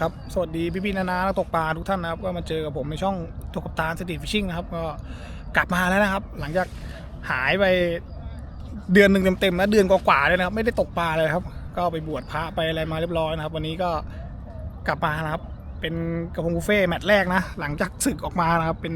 สวัสดีครับสวัสดีพี่พี่ๆนานานักตกปลาทุกท่านนะครับ ก็มาเจอกับผมในช่องตกกับตาสตรีทฟิชชิ่งนะครับ ก็กลับมาแล้วนะครับ หลังจากหายไปเดือนหนึ่งเต็มๆนะเดือนกว่าๆเลยนะครับ ไม่ได้ตกปลาเลยครับ ก็ไปบวชพระไปอะไรมาเรียบร้อยนะครับ วันนี้ก็กลับมานะครับ เป็นกระพงบุฟเฟ่แมตช์แรกนะ หลังจากศึกออกมานะครับ เป็น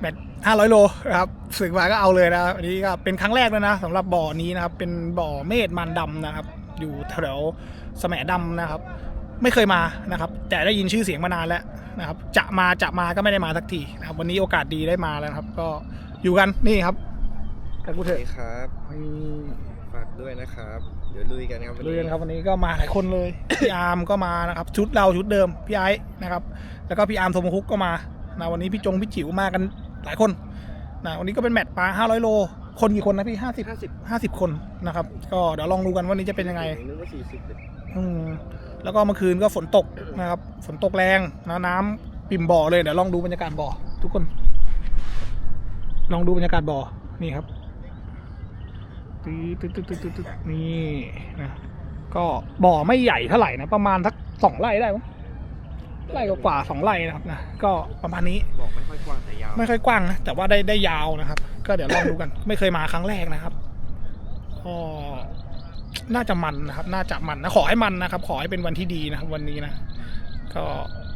แบต500โลนะครับสึกมาก็เอาเลยนะครับอันนี้ก็เป็นครั้งแรกเลยนะสำหรับบ่อนี้นะครับ เป็นบ่อเมฆมันดำนะครับ อยู่แถวสมดำนะครับ ไม่เคยมานะครับ แต่ได้ยินชื่อเสียงมานานแล้วนะครับ จะมาจะมาก็ไม่ได้มาสักทีนะครับ วันนี้โอกาสดีได้มาแล้วนะครับ ก็อยู่กันนี่ครับกันกูสเถวัสอะดีครับนี่ฝากด้วยนะครับ เดี๋ยวลุยกันครับวันลุยนี้กันครับวันนี้ก็มาหลายคนเลย พี่อาร์มก็มานะครับ ชุดเราชุดเดิมพี่ไอ้นะครับ แล้วก็พี่อาร์มโทมฮุกก็มานะวันนี้พี่จงพี่จิ๋วมากันหลายคนนะวันนี้ก็เป็นแมตช์ปลา500 โล คนกี่คนนะพี่ 50ห้าสิบ50 คนนะครับ ก็เดี๋ยวลองดูกันวันนี้จะเป็นยังไงนึกว่าสี่สิบเลยอืม แล้วก็เมื่อคืนก็ฝนตกนะครับ ฝนตกแรงนะน้ำปิ่มบ่อเลยเดี๋ยวลองดูบรรยากาศบ่อทุกคน ลองดูบรรยากาศบ่อนี่ครับตึ๊ดตึ๊ดตึ๊ดตึ๊ดตึ๊ดนี่นะก็บ่อไม่ใหญ่เท่าไหร่นะประมาณสักสองไร่ได้มั้งไร่กว่าสองไร่นะครับนะก็ประมาณนี้บอกไม่ค่อยกว้างแต่ยาวไม่ค่อยกว้างนะแต่ว่าได้ได้ยาวนะครับ ก็เดี๋ยวลองดูกัน ไม่เคยมาครั้งแรกนะครับก็ น่าจะมันนะครับ น่าจะมันนะขอให้มันนะครับ ขอให้เป็นวันที่ดีนะครับ วันนี้นะก็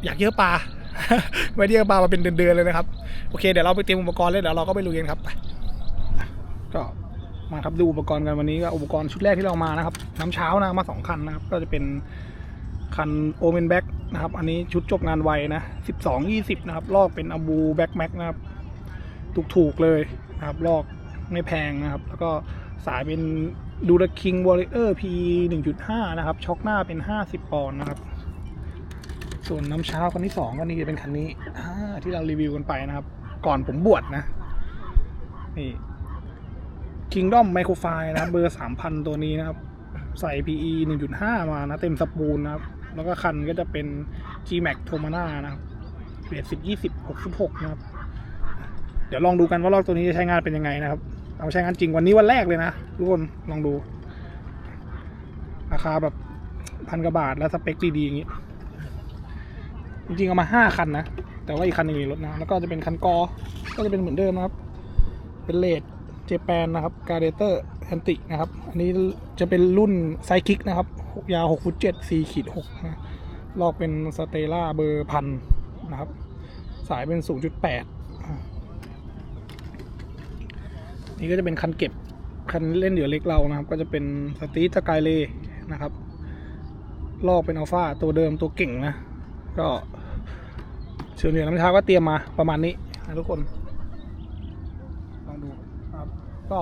อยากเยอะปลาไม่ได้เยอะปลามาเป็นเดือนๆเลยนะครับโอเคเดี๋ยวเราไปเตรียมอุปกรณ์เลยเดี๋ยวเราก็ไปลุยกันครับก็มาครับดูอุปกรณ์กันวันนี้ก็อุปกรณ์ชุดแรกที่เรามานะครับ น้ำเช้านะมาสองคันนะครับ ก็จะเป็นคันโอเมนแบ็กนะครับ อันนี้ชุดจบงานไวนะสิบสองยี่สิบนะครับ ลอกเป็นอบูแบ็กแม็กนะครับถูกๆเลยนะครับ ลอกไม่แพงนะครับ แล้วก็สายเป็น ดูดคิงวอลเลอร์พีหนึ่งจุดห้านะครับ ช็อคหน้าเป็นห้าสิบปอนด์นะครับ ส่วนน้ำเช้าคันที่สองก็นี่จะเป็นคันนี้ที่เรารีวิวกันไปนะครับ ก่อนผมบวชนะ นี่ Kingdom Microphone นะครับ เบอร์สามพันตัวนี้นะครับ ใส่ PE 1.5 มานะ เต็มสปูลนะครับ แล้วก็คันก็จะเป็น G-Max t o m a n a นะครับเบส10 20 66นะครับ เดี๋ยวลองดูกันว่าลอกตัวนี้จะใช้งานเป็นยังไงนะครับ เอาใช้งานจริงวันนี้วันแรกเลยนะทุกคนลองดู ราคาแบบพันกว่าบาทแล้วสเปคดีๆอย่างนี้จริงๆเอามา5คันนะ แต่ว่าอีกคันหนึงอยู่รถนะ แล้วก็จะเป็นคันกอ ก็จะเป็นเหมือนเดิมนะครับ เป็นเลดเจแปนนะครับกาเดเตอร์แอนตินะครับ อันนี้จะเป็นรุ่นไซคิกนะครับ ยาว6ฟุต7 4ขีด6นะลอกเป็นสเตล่าเบอร์พันนะครับ สายเป็น0.8อะ นี่ก็จะเป็นคันเก็บคันเล่นเหยื่อเล็กเรานะครับ ก็จะเป็นสตีทสกายเลนะครับ ลอกเป็นอัลฟาตัวเดิมตัวเก่งนะ ก็เชิญเรียนน้ำชาก็เตรียมมาประมาณนี้นะทุกคนลองดูครับก็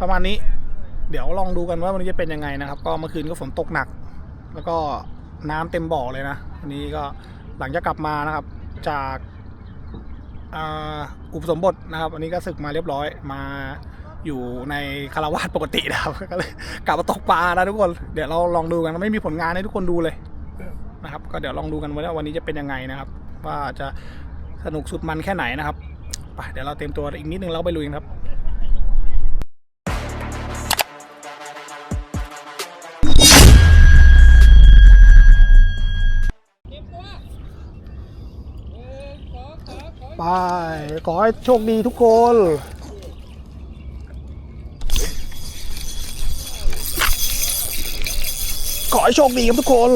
ประมาณนี้ เดี๋ยวลองดูกันว่าวันนี้จะเป็นยังไงนะครับ ก็เมื่อคืนก็ฝนตกหนัก แล้วก็น้ำเต็มบ่อเลยนะวันนี้ก็หลังจากกลับมานะครับ จาก อุปสมบทนะครับวันนี้ก็ศึกมาเรียบร้อยมาอยู่ในคารวาสปกตินะครับก็เลยกลับมาตกปลาแล้วทุกคนเดี๋ยวเราลองดูกันไม่มีผลงานให้ทุกคนดูเลยนะครับ ก็เดี๋ยวลองดูกันว่าวันนี้จะเป็นยังไงนะครับ ว่าจะสนุกสุดมันแค่ไหนนะครับไปเดี๋ยวเราเตรียมตัวอีกนิดนึงแล้วไปลุยครับ ไป ขอให้โชคดีทุกคนขอให้โชคดีครับทุกคน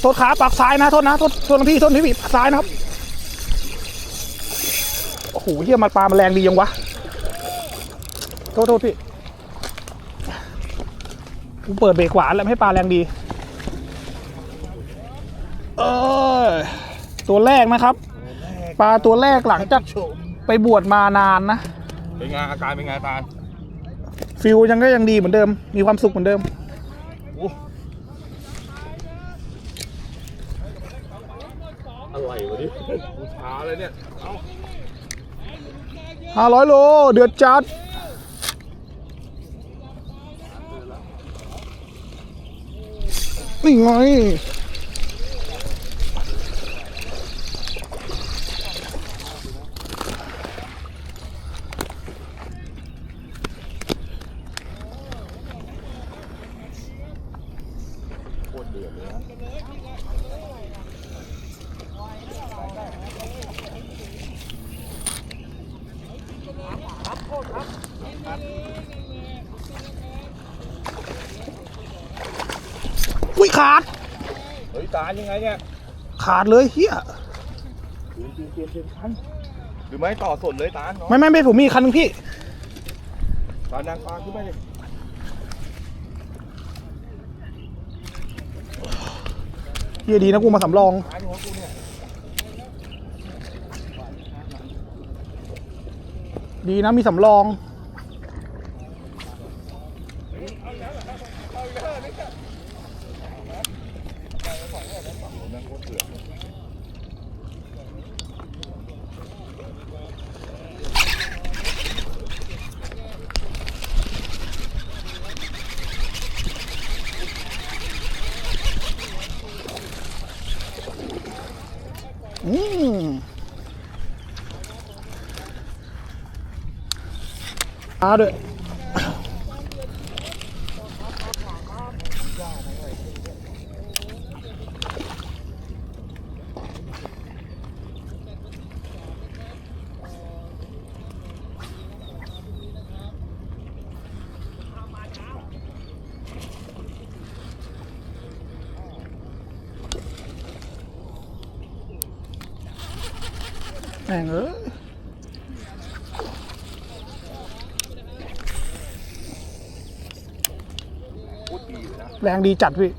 โทษขาปากซ้ายนะโทษนะโทษโทษนพี่โทษพี่ปากซ้ายนะครับ โอ้โหเฮียมันปลามันแรงดียังวะ โทษโทษพี่ กูเปิดเบรกขวาแล้วไม่ให้ปลาแรงดี เออตัวแรกนะครับ ปลาตัวแรกหลังจากไปบวชมานานนะ เป็นไงอาการเป็นไงอาการฟิลยังก็ยังดีเหมือนเดิม มีความสุขเหมือนเดิมอะไรวะนี่กูช้าเลยเนี่ยเอ้าห้าร้อยโล เดือดจัดนี่ไง อุ้ยขาด เฮ้ยตายังไงเนี่ยขาดเลยเฮียเปลี่ยนเปลี่ยนเปลี่ยนเปลี่ยนคันหรือไม่ต่อสดเลยตาเนาะไม่ไม่ไม่ผมมีอีกคันนึงพี่ ตานางฟ้าขึ้นไปเลยเฮียดีนะกูมาสำรอง ตาอยู่ของกูเนี่ยดีนะมีสำรอง อืม อาด้วย แม่งเอ้ย พูดดีเลยนะ แรงดีจัดพี่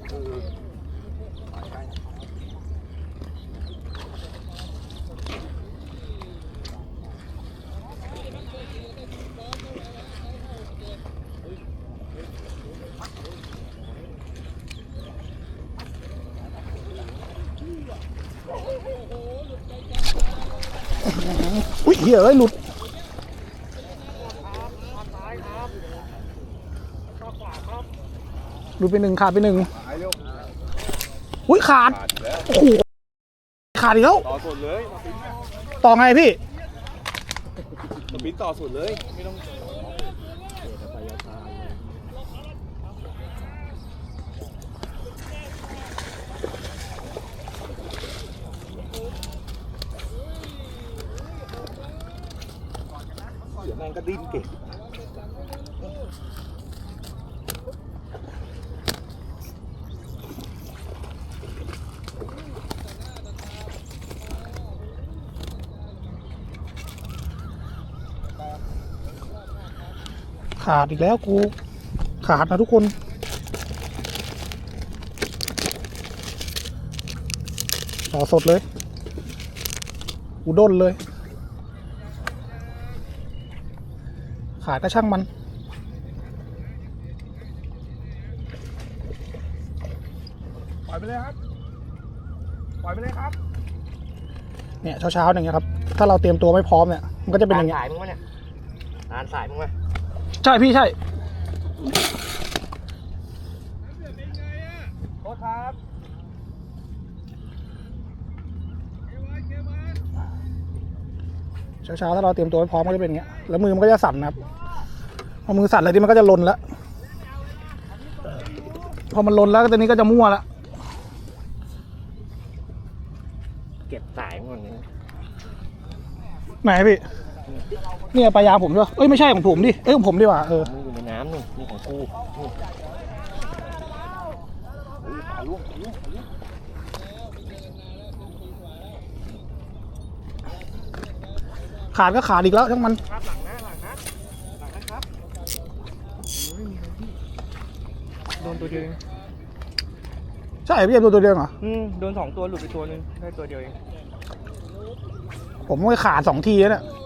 อุ้ยเหี้ยเอ้ยหลุด หลุด ไปหนึ่งขาดไปหนึ่งอุ้ยขาดโอ้โหขาดอีกแล้วต่อสุดเลยต่อไงพี่มาปิ้นต่อสุดเลยไม่ต้องเดี๋ยวแม่งก็ดิ้นเก่ง ขาดอีกแล้วกู ขาดนะทุกคน ต่อสดเลยกูด้นเลย ขาดก็ช่างมัน ปล่อยไปเลยครับ ปล่อยไปเลยครับ เนี่ยเช้าๆอย่างเงี้ยครับ ถ้าเราเตรียมตัวไม่พร้อมเนี่ย มันก็จะเป็นอย่างเงี้ย สายมึงวะเนี่ย อ่านสายมึงวะ ใช่พี่ใช่โทษครับเช้าๆถ้าเราเตรียมตัวไม่พร้อมก็จะเป็นอย่างเงี้ย แล้วมือมันก็จะสั่นนะครับ พอมือสั่นแล้วที่มันก็จะลนแล้วพอมันลนแล้วก็ตอนนี้ก็จะมั่วแล้วเก็บสายมึงก่อนเนี่ยไหนพี่ เนี่ยปลายางผมใช่ปะเอ้ยไม่ใช่ของผมดิ เอ้ยของผมดีกว่าเออมึงอยู่ในน้ำนี่นี่ของกูนี่ปลาล่วงปลาล่วงปลาล่วงขาดก็ขาดอีกแล้วทั้งมันครับหลังนะหลังนะหลังนะครับโดนตัวเดียวเองใช่พี่เอ็มตัวตัวเดียวเหรออืมโดนสองตัวหลุดไปตัวหนึงได้ตัวเดียวเองผมไม่ขาดสองทีแล้วเนี่ย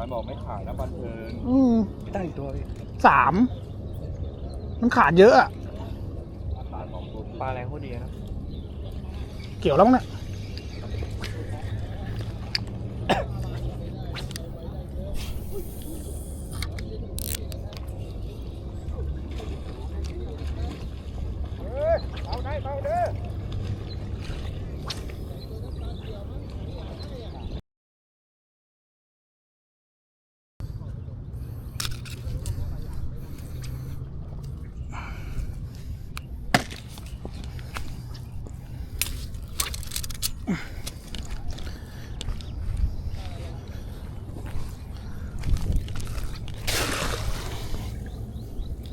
ายบอกไม่ขายนะบันเทิงอืมได้อีกตัวพี่สามมันขาดเยอะอะตายบอกตัวปลาแรงโคตรดีนะ เกี่ยวแล้วมั้งเนี่ย เอาได้เอาเด้อ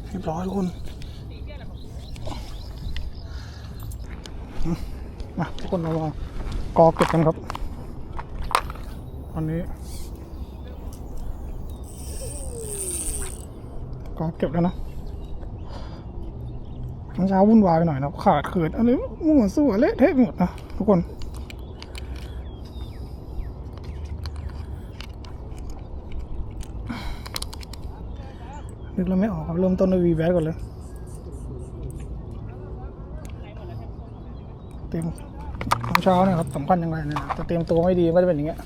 เร้อยทุกคนมาทุกคนเรามากอเก็บกันครับตอนนี้ กอเก็บแล้วนะเช้าวุ่นวายไปหน่อยนะขาดเขินอะไรมั่วซั่วเละเทะหมดนะทุกคน นึกแล้วไม่ออกครับเริ่มต้นด้วยวีแบก่อนเลย เตรียมตอนเช้าเนี่ยครับสำคัญยังไงเนี่ยจะเตรียมตัวไม่ดีก็จะเป็นอย่างเงี้ย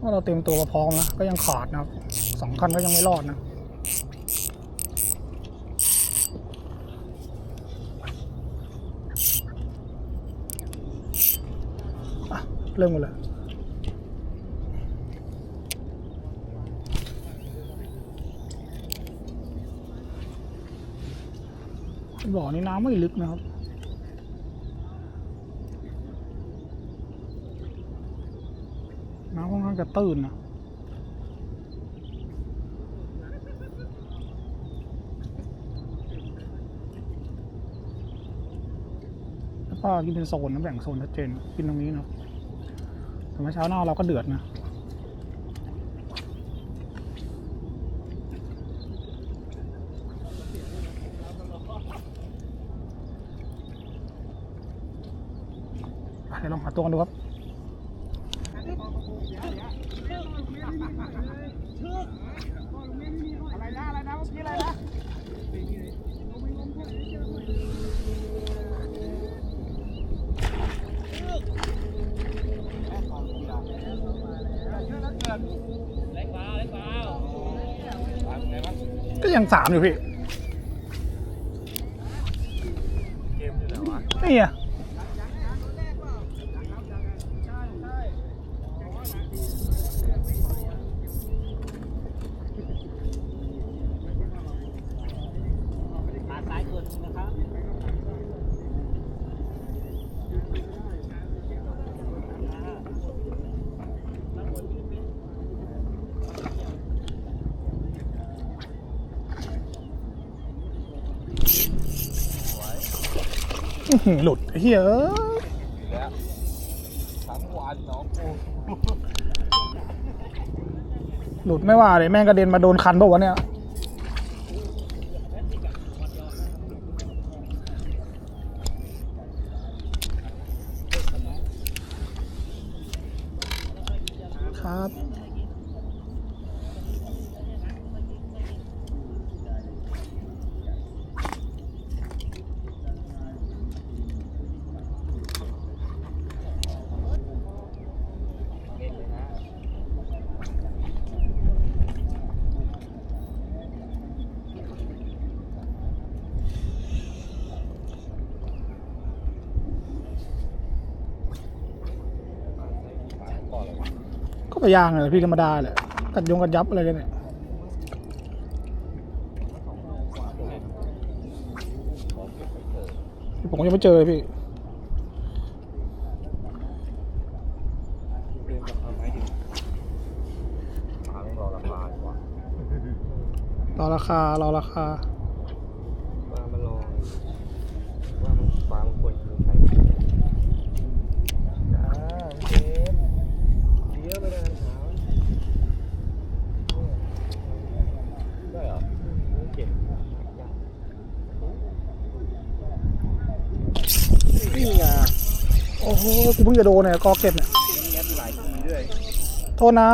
ว่าเราเตรียมตัวมาพร้อมนะก็ยังขาดนะครับสองคันก็ยังไม่รอดนะอะเริ่มกันเลย บ่อนี้น้ำไม่ลึกนะครับ น้ำค่อนข้างจะตื้นนะแล้วก็กินเป็นโซนนะแบ่งโซนชัดเจนกินตรงนี้เนาะแต่เมื่อเช้าหน้าเราก็เดือดนะ ดี๋ยวลองหาตัวกันดูครับก็ยังสามอยู่พี่ เกมอยู่ไหนวะนี่อะ หลุดเฮ้ยเอ้ยอีกแล้วทั้งวันน้องกูหลุดไม่ว่าเลยแม่งกระเด็นมาโดนคันปะวะเนี่ยครับ ก่ อนเลยวะก็ไปย่างเลยพี่ธรรมดาแหละกัดยงกัดยับอะไรกันเนี่ยผมก็ยังไม่เจอเลยพี่เดินกับเอาไม้ดิหาต้องรอราคาดีกว่ารอราคารอราคาว่ามันรอว่ามันฟ้ามันควรกินใครจ้าพี่เจมส์เดี๋ยวไปเดินหา ได้เหรอ เก็บ นี่ไง โอ้โหกูเพิ่งจะโดนเนี่ยกอเก็บเนี่ยแงบหลายทีด้วยโทษนะ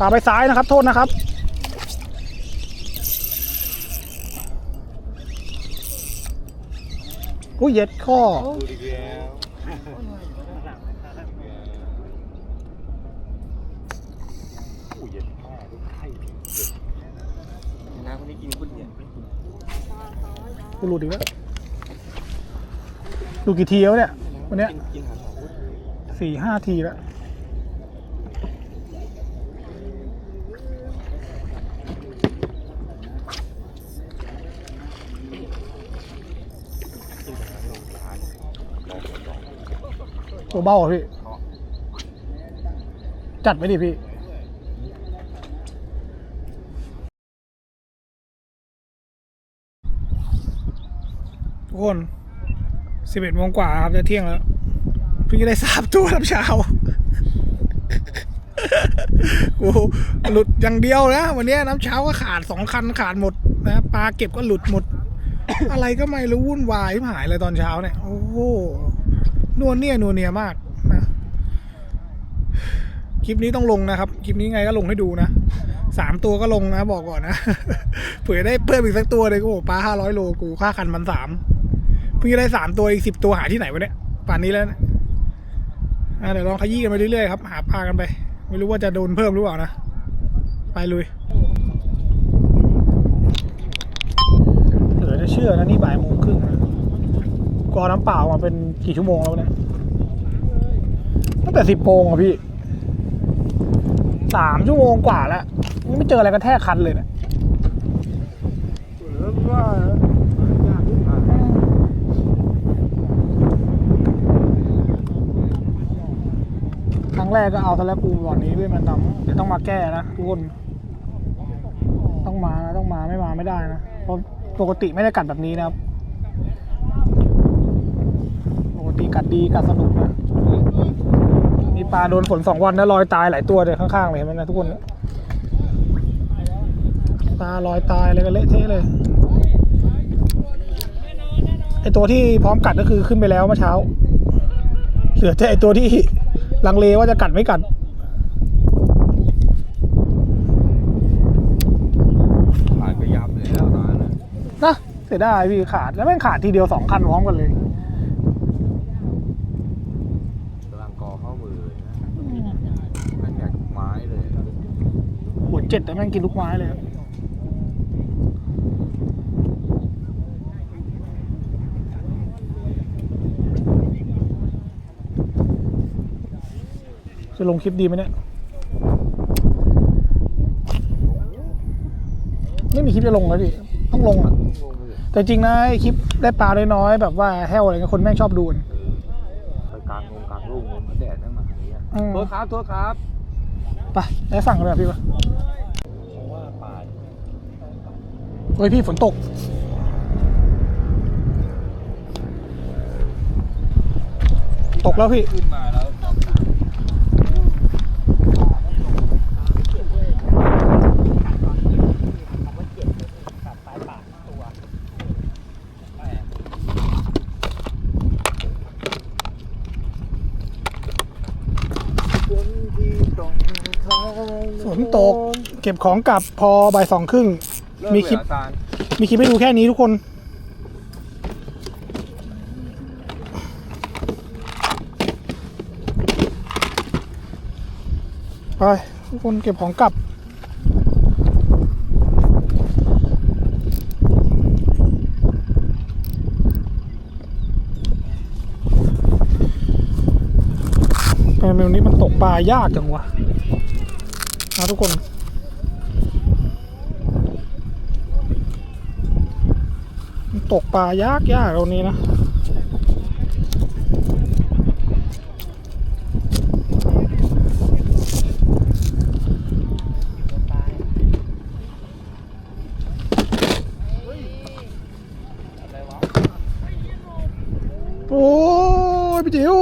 ตาไปซ้ายนะครับ โทษนะครับอุ้ยเย็ดข้อดูดีแล้วอู้เย็นมากดูไข่น้าคนนี้กินก๋วยเตี๋ยวกูรู้ดีแล้ว ดูกี่ทีแล้วเนี่ย วันนี้สี่ห้าทีแล้วตัวเบ้าพี่ จัดไหมดิพี่ทุกคน สิบเอ็ดโมงกว่าครับจะเที่ยงแล้วเพิ่งจะได้สามตัวรับเช้ากูหลุดอย่างเดียวนะวันนี้น้ำเช้าก็ขาดสองคันขาดหมดนะปลาเก็บก็หลุดหมด อะไรก็ไม่รู้วุ่นวายหายเลยตอนเช้าเนี่ย โอ้โหนวลเนี่ยนวลเนียมากนะคลิปนี้ต้องลงนะครับ คลิปนี้ไงก็ลงให้ดูนะสามตัวก็ลงนะบอกก่อนนะเผื่อได้เพิ่มอีกสักตัวเลยกูบอกปลาห้าร้อยโลกูค่าคันมันสาม เพิ่งจะได้สามตัวอีกสิบตัวหาที่ไหนวะเนี่ยป่านนี้แล้วนะเดี๋ยวลองขยี้กันไปเรื่อยๆครับหาปลากันไป ไม่รู้ว่าจะโดนเพิ่มหรือเปล่านะ ไปลุยเหลือจะเชื่อนะนี่บ่ายโมงครึ่งนะกอน้ำเปล่ามาเป็นกี่ชั่วโมงแล้วเนี่ยตั้งแต่สิบโมงอะพี่สามชั่วโมงกว่าแล้วยังไม่เจออะไรกระแทกคันเลยเนี่ยแล้วว่า ครั้ งแรกก็เอาซะแล้วกูบ่อนนี้ด้วยมันดำเดี๋ยวต้องมาแก้นะทุกคน ต้องมาต้องมาไม่มาไม่ได้นะ เพราะปกติไม่ได้กัดแบบนี้นะครับ ปกติกัดดีกัดสนุกนะมีปลาโดนฝนสองวันนะลอยตายหลายตัวเลยข้างๆเลยเห็นไหมนะทุกคนปลาลอยตายเลยกันเละเทะเลยไอตัวที่พร้อมกัดก็คือขึ้นไปแล้วเมื่อเช้า เหลือแต่ไอตัวที่ ลังเลว่าจะกัดไม่กัด ขาดไปยับเลยแล้วตอนนั้นนะเสียดายพี่ขาดแล้วแม่งขาดทีเดียวสองคันพร้อมกันเลย กำลังกอเข้ามือเลยนะแม่งอยากไม้เลยหัวเจ็ดแต่แม่งกินลูกไม้เลยอะ จะลงคลิปดีไหมเนี่ย ไม่มีคลิปจะลงเลยพี่ต้องลงอะงงเลยแต่จริงนะไอ้คลิปได้ปลาน้อยๆแบบว่าแห้วอะไรเงี้ยคนแม่งชอบดูกันไปกลางงงกลางรุ่งมันแดดนั่งมาอย่างเงี้ยอืมโทษครับโทษครับไปได้สั่งกันเลยพี่ปะผมว่าปลาเฮ้ยพี่ฝนตก ตกแล้วพี่ ขึ้นมาแล้ว ฝนตก เก็บของกลับพอบ่ายสองครึ่ง มีคลิปตาลมีคลิปให้ดูแค่นี้ทุกคน ไป ทุกคนเก็บของกลับ แต่เมนูนี้มันตกปลายากจังวะนะทุกคน มัน ตกปลายากยากตรงนี้นะ โอ้ยพี่จิ๋ว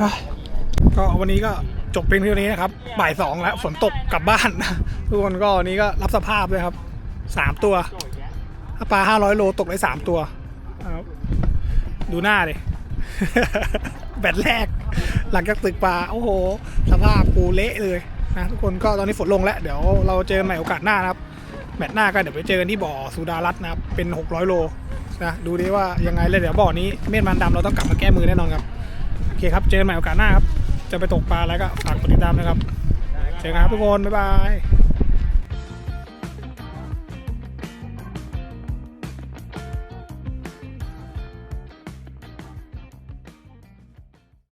เฮ้ยก็ วันนี้ก็จบเป็นเท่านี้นะครับบ่ายสองแล้วฝนตกกลับบ้านทุกคนก็วันนี้ก็รับสภาพเลยครับสามตัวปลาห้าร้อยโลตกได้สามตัวดูหน้าเลยแบตแรก หลังจากตึกปลาโอ้โห สภาพกูเละเลยนะทุกคนก็ตอนนี้ฝนลงแล้ว เดี๋ยวเราเจอใหม่โอกาสหน้านะครับแมตช์หน้าก็เดี๋ยวไปเจอกันที่บ่อสุดารัตน์นะครับเป็น 600 โลนะดูดิว่ายังไงเลยเดี๋ยวบ่อนี้เม่นมันดำเราต้องกลับมาแก้มือแน่นอนครับ โอเคครับ เจอกันใหม่โอกาสหน้าครับ จะไปตกปลาอะไรก็ฝากกดติดตามนะครับ เจอกันครับทุกคน บ๊ายบาย